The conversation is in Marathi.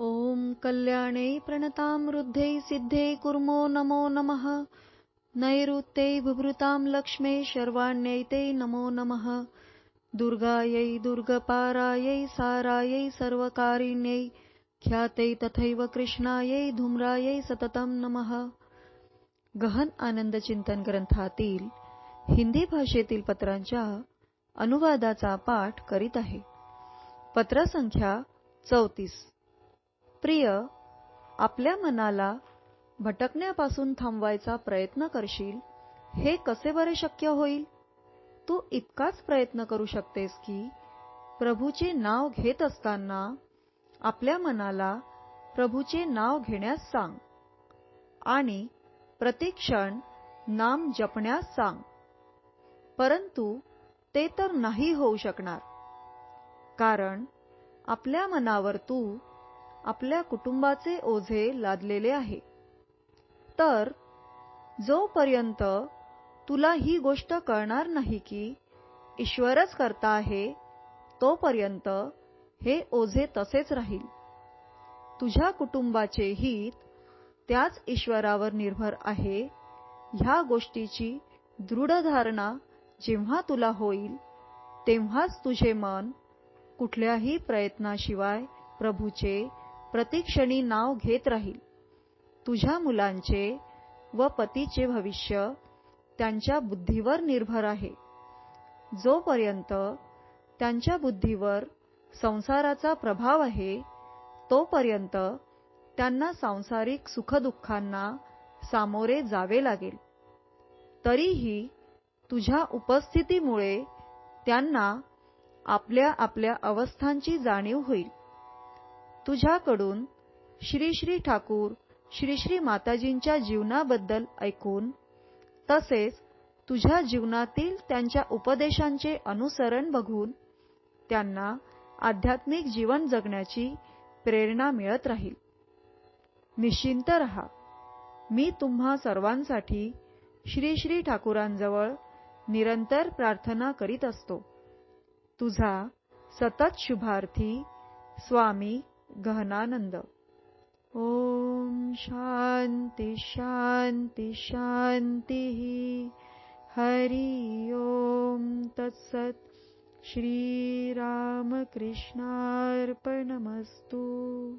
ॐ कल्याणे प्रणतां वृद्धे सिद्धे कुर्मो नमो नमः। नैऋत्यै बिभृतां लक्ष्मे शर्वाण्यैते नमो नमः। दुर्गायै दुर्गपारायै सारायै सर्वकारिण्यै ख्याते तथैव कृष्णायै धूम्रायै सततं नमः। गहन आनंद चिंतन ग्रंथातील हिंदी भाषेतील पत्रांच्या अनुवादाचा पाठ करीत आहे. पत्र संख्या चौतीस. प्रिय आपल्या मनाला भटकण्यापासून थांबवायचा प्रयत्न करशील हे कसे बरे शक्य होईल? तू इतकाच प्रयत्न करू शकतेस की प्रभूचे नाव घेत असताना आपल्या मनाला प्रभूचे नाव घेण्यास सांग आणि प्रतिक्षण नाम जपण्यास सांग. परंतु ते तर नाही होऊ शकणार. कारण आपल्या मनावर तू आपल्या कुटुंबाचे ओझे लादलेले आहे. तर जोपर्यंत तुला ही गोष्ट कळणार नाही की ईश्वरच करता आहे तोपर्यंत हे ओझे तसेच राहील. तुझ्या कुटुंबाचे हित त्याच ईश्वरावर निर्भर आहे. ह्या गोष्टीची दृढ धारणा जेव्हा तुला होईल तेव्हाच तुझे मन कुठल्याही प्रयत्नाशिवाय प्रभूचे प्रतिक्षणी नाव घेत राहील. तुझ्या मुलांचे व पतीचे भविष्य त्यांच्या बुद्धीवर निर्भर आहे. जोपर्यंत त्यांच्या बुद्धीवर संसाराचा प्रभाव आहे तोपर्यंत त्यांना सांसारिक सुखदुःखांना सामोरे जावे लागेल. तरीही तुझ्या उपस्थितीमुळे त्यांना आपल्या आपल्या अवस्थांची जाणीव होईल. तुझ्याकडून श्री श्री ठाकूर श्री श्री माताजींच्या जीवनाबद्दल ऐकून तसेच तुझ्या जीवनातील त्यांच्या उपदेशांचे अनुसरण बघून त्यांना आध्यात्मिक जीवन जगण्याची प्रेरणा मिळत राहील. निश्चिंत रहा. मी तुम्हा सर्वांसाठी श्री श्री ठाकूरांजवळ निरंतर प्रार्थना करीत असतो. तुझा सतत शुभार्थी स्वामी गहनानन्द। ॐ शान्ति शान्ति शान्तिः। हरि ॐ तत्सत् श्रीरामकृष्णार्पणमस्तु।